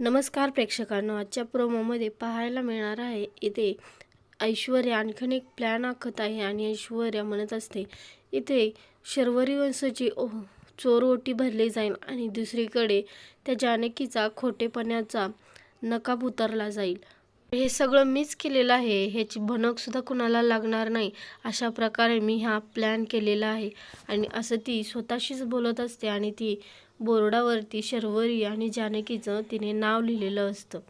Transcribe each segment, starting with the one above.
नमस्कार प्रेक्षकांनो आजच्या प्रोमोमध्ये पाहायला मिळणार आहे इथे ऐश्वर्या आणखीन एक प्लॅन आखत आहे आणि ऐश्वर्या म्हणत असते इथे शर्वरी वंशाची ओ चोर ओटी भरली जाईल आणि दुसरीकडे त्या जानकीचा खोटेपणाचा नकाब उतरला जाईल. हे सगळं मीच केलेलं आहे ह्याची भनकसुद्धा कुणाला लागणार नाही अशा प्रकारे मी हा प्लॅन केलेला आहे. आणि असं ती स्वतःशीच बोलत असते आणि ती बोर्डावरती शर्वरी आणि जानकीचं तिने नाव लिहिलेलं असतं.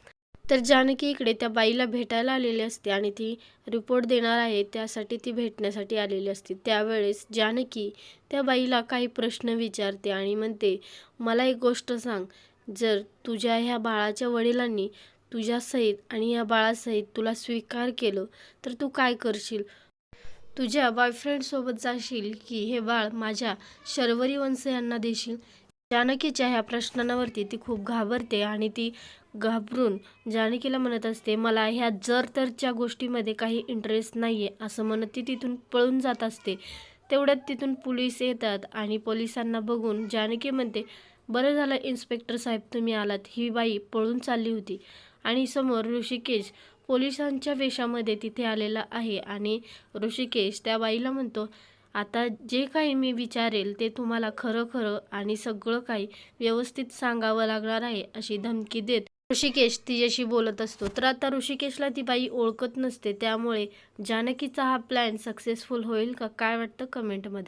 तर जानकी इकडे त्या बाईला भेटायला आलेली असते आणि ती रिपोर्ट देणार आहे त्यासाठी ती भेटण्यासाठी आलेली असते. त्यावेळेस जानकी त्या बाईला काही प्रश्न विचारते आणि म्हणते मला एक गोष्ट सांग. जर तुझ्या ह्या बाळाच्या वडिलांनी तुझ्यासहित आणि या बाळासहित तुला स्वीकार केलं तर तू काय करशील? तुझ्या बॉयफ्रेंडसोबत जाशील की हे बाळ माझ्या शर्वरी वंश यांना देशील? जानकीच्या ह्या प्रश्नांवरती ती खूप घाबरते आणि ती घाबरून जानकीला म्हणत असते मला ह्या जर तरच्या गोष्टीमध्ये काही इंटरेस्ट नाही आहे असं म्हणत ती तिथून पळून जात असते. तेवढ्यात तिथून पोलीस येतात आणि पोलिसांना बघून जानकी म्हणते बरं झालं इन्स्पेक्टर साहेब तुम्ही आलात. ही बाई पळून चालली होती आणि समोर ऋषिकेश पोलिसांच्या वेशामध्ये तिथे आलेला आहे आणि ऋषिकेश त्या बाईला म्हणतो आता जे काही मी विचारेल ते तुम्हाला खरं खरं आणि सगळं काही व्यवस्थित सांगावं लागणार आहे अशी धमकी देत ऋषिकेश तिच्याशी बोलत असतो. तर आता ऋषिकेशला ती बाई ओळखत नसते त्यामुळे जानकीचा हा प्लॅन सक्सेसफुल होईल का काय वाटतं कमेंटमध्ये